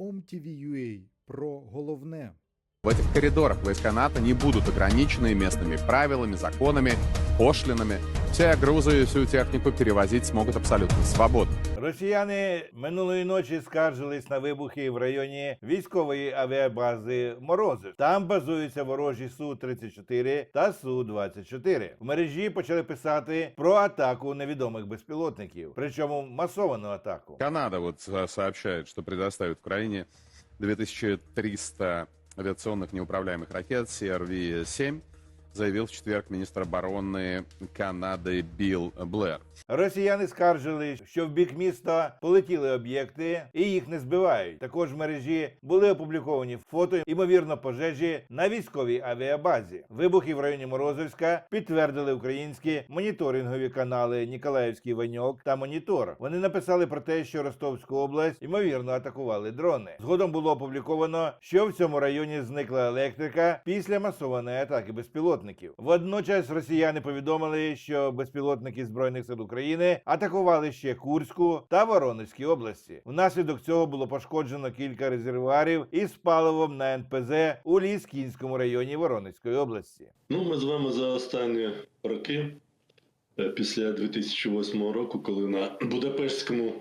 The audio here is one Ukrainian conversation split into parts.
OMTV.ua про головне. В этих коридорах войска НАТО не будут ограничены местными правилами, законами, пошлинами. Все грузы и всю технику перевозить смогут абсолютно свободно. Росіяни минулої ночі скаржились на вибухи в районі військової авіабази Морозив. Там базуються ворожі су 34 та су 24 В мережі почали писати про атаку невідомих безпілотників, причому масовану атаку. Канада вот э, сообщает, что предоставит Украине 2300 авиационных неуправляемых ракет CRV-7, заявил в четверг министр обороны Канады Билл Блэр. Росіяни скаржили, що в бік міста полетіли об'єкти і їх не збивають. Також в мережі були опубліковані фото ймовірно пожежі на військовій авіабазі. Вибухи в районі Морозовська підтвердили українські моніторингові канали Ніколаївський Ваньок та Монітор. Вони написали про те, що Ростовську область ймовірно атакували дрони. Згодом було опубліковано, що в цьому районі зникла електрика після масованої атаки безпілотників. Водночас росіяни повідомили, що безпілотники збройних сил України атакували ще Курську та Воронезькій області. Внаслідок цього було пошкоджено кілька резервуарів із паливом на НПЗ у Ліскінському районі Воронезької області. Ну, ми з вами за останні роки, е, після 2008 року, коли на Будапештському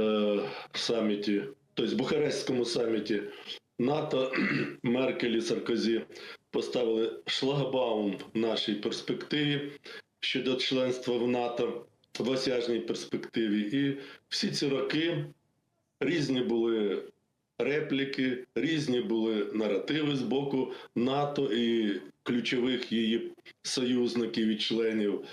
е, саміті, тобто Бухарестському саміті НАТО Меркель і Саркозі поставили шлагбаум нашій перспективі щодо членства в НАТО в осяжній перспективі. І всі ці роки різні були репліки, різні були наративи з боку НАТО і ключових її союзників і членів.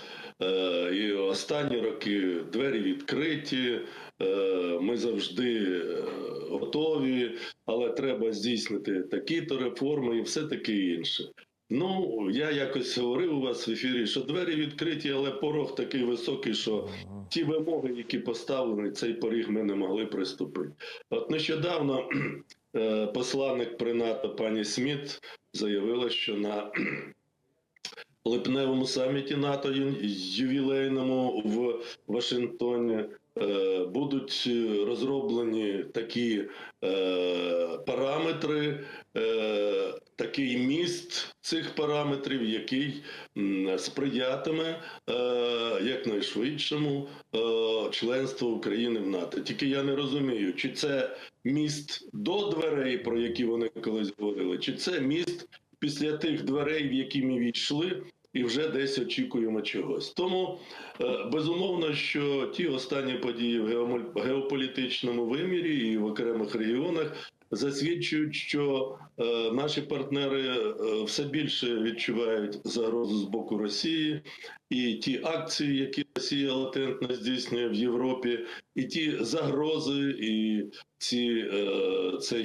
Е, І останні роки двері відкриті. е, Ми завжди е, готові, але треба здійснити такі-то реформи і все таке інше. Ну, я якось говорив у вас в ефірі, що двері відкриті, але порог такий високий, що ті вимоги, які поставлені, цей поріг ми не могли приступити. От нещодавно е, посланник при НАТО пані Сміт заявила, що на липневому саміті НАТО ювілейному в Вашингтоні будуть е, розроблені такі е, параметри, е, такий міст цих параметрів, який сприятиме е, якнайшвидшому е, членству України в НАТО. Тільки я не розумію, чи це міст до дверей, про які вони колись говорили, чи це міст після тих дверей, в які ми війшли, і вже десь очікуємо чогось. Тому е, безумовно, що ті останні події в геополітичному вимірі і в окремих регіонах засвідчують, що е, наші партнери е, все більше відчувають загрозу з боку Росії, і ті акції, які Росія латентно здійснює в Європі, і ті загрози, і ці е, цей,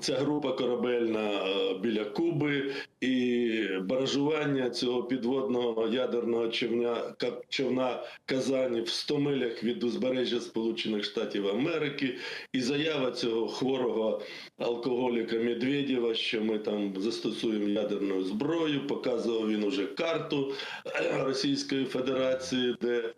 ця група корабельна е, біля Куби, і баражування цього підводного ядерного човня човна Казані в 100 милях від узбережжя Сполучених Штатів Америки, і заява цього хворого алкоголіка Медведєва, що ми там застосуємо ядерну зброю. Показував він уже карту е, Російської Федерації, де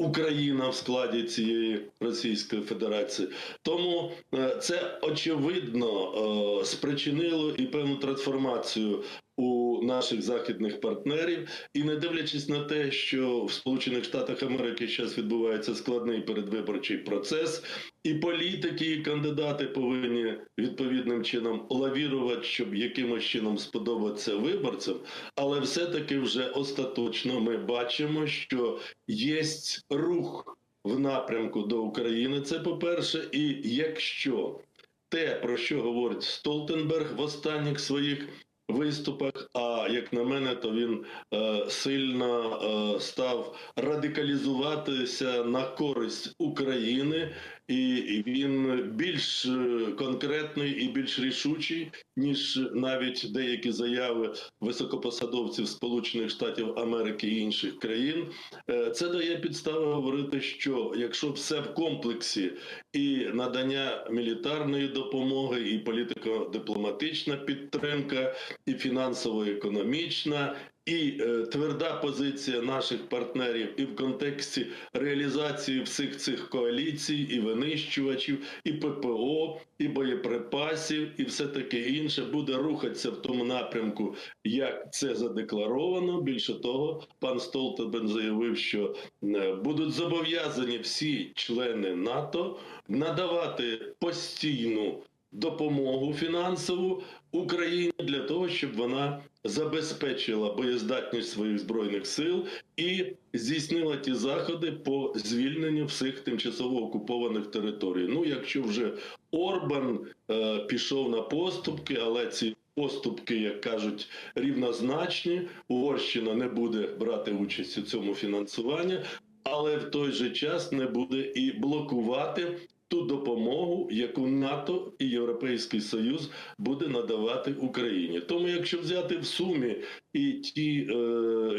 Україна в складі цієї Російської Федерації. Тому е, це очевидно е, спричинило і певну трансформацію у наших західних партнерів. І не дивлячись на те, що в Сполучених Штатах Америки зараз відбувається складний передвиборчий процес, і політики, і кандидати повинні відповідним чином лавірувати, щоб якимось чином сподобатися виборцям. Але все-таки вже остаточно ми бачимо, що є рух в напрямку до України. Це по-перше, і якщо те, про що говорить Столтенберг в останніх своїх виступах, а як на мене, то він е, сильно е, став радикалізуватися на користь України, і, він більш е, конкретний і більш рішучий, ніж навіть деякі заяви високопосадовців Сполучених Штатів Америки і інших країн. Е, Це дає підстави говорити, що якщо все в комплексі і надання мілітарної допомоги, і політико-дипломатична підтримка, і фінансово-економічна, І е, тверда позиція наших партнерів і в контексті реалізації всіх цих коаліцій, і винищувачів, і ППО, і боєприпасів, і все таке інше буде рухатися в тому напрямку, як це задекларовано. Більше того, пан Столтенберг заявив, що е, будуть зобов'язані всі члени НАТО надавати постійну допомогу фінансову Україні для того, щоб вона забезпечила боєздатність своїх збройних сил і здійснила ті заходи по звільненню всіх тимчасово окупованих територій. Ну, якщо вже Орбан е, пішов на поступки, але ці поступки, як кажуть, рівнозначні. Угорщина не буде брати участь у цьому фінансуванні, але в той же час не буде і блокувати ту допомогу, яку НАТО і Європейський Союз буде надавати Україні. Тому, якщо взяти в сумі і ті е,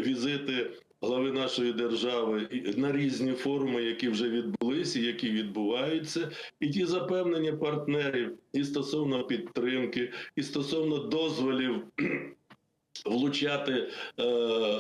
візити глави нашої держави на різні форуми, які вже відбулися, які відбуваються, і ті запевнення партнерів і стосовно підтримки, і стосовно дозволів. Влучати е,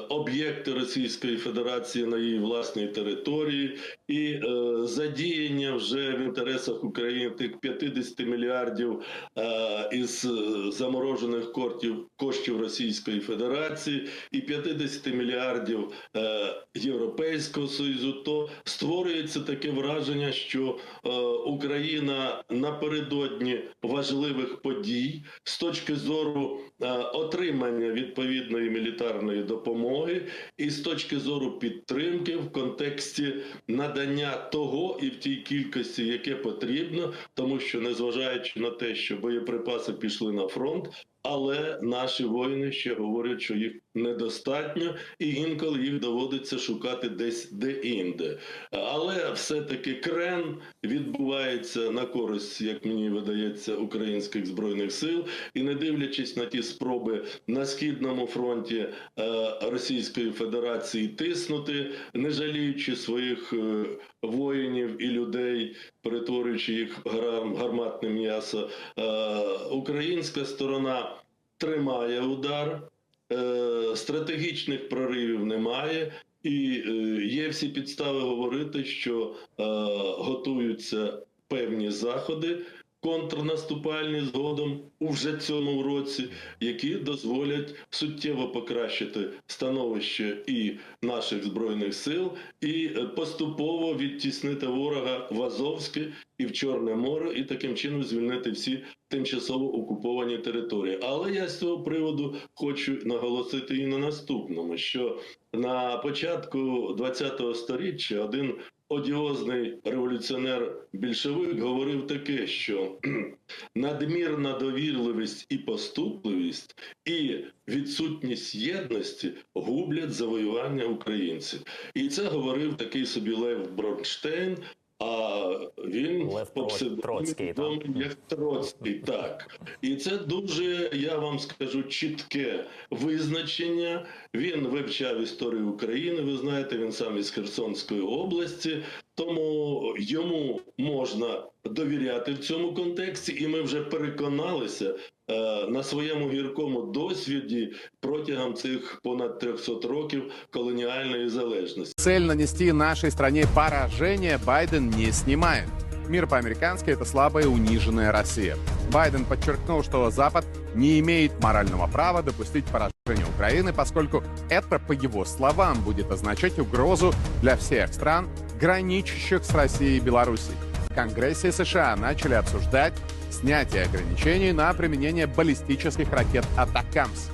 об'єкти Російської Федерації на її власній території. І е, задіяння вже в інтересах України тих 50 мільярдів е, із е, заморожених коштів коштів Російської Федерації і 50 мільярдів е, Європейського Союзу, то створюється таке враження, що е, Україна напередодні важливих подій з точки зору е, отримання відповідної мілітарної допомоги і з точки зору підтримки в контексті надання того і в тій кількості, яке потрібно, тому що незважаючи на те, що боєприпаси пішли на фронт. Але наші воїни ще говорять, що їх недостатньо, і інколи їх доводиться шукати десь де-інде. Але все-таки крен відбувається на користь, як мені видається, українських збройних сил, і не дивлячись на ті спроби на східному фронті е, Російської Федерації тиснути, не жаліючи своїх е, воїнів і людей, перетворюючи їх в гарматне м'ясо, е, українська сторона тримає удар. Е, стратегічних проривів немає, і е, є всі підстави говорити, що е, готуються певні заходи контрнаступальні згодом у вже цьому році, які дозволять суттєво покращити становище і наших збройних сил, і е, поступово відтіснити ворога в Азовське і в Чорне море, і таким чином звільнити всі тимчасово окуповані території. Але я з цього приводу хочу наголосити і на наступному: що на початку ХХ століття один одіозний революціонер більшовик говорив таке, що надмірна довірливість і поступливість і відсутність єдності гублять завоювання українців. І це говорив такий собі Лев Бронштейн. А він Лев Троцький, так. як Троцький, так. І це дуже, я вам скажу, чітке визначення. Він вивчав історію України. Ви знаєте, він сам із Херсонської області, тому йому можна довіряти в цьому контексті, і ми вже переконалися е, на своєму гіркому досвіді протягом цих понад 300 років колоніальної залежності. Цель нанести нашей стране поражение Байден не снимает. Мир по-американски – это слабая и униженная Россия. Байден подчеркнул, что Запад не имеет морального права допустить поражение Украины, поскольку это, по его словам, будет означать угрозу для всех стран, граничащих с Россией и Белоруссией. В Конгрессе США начали обсуждать снятие ограничений на применение баллистических ракет «Атакамс».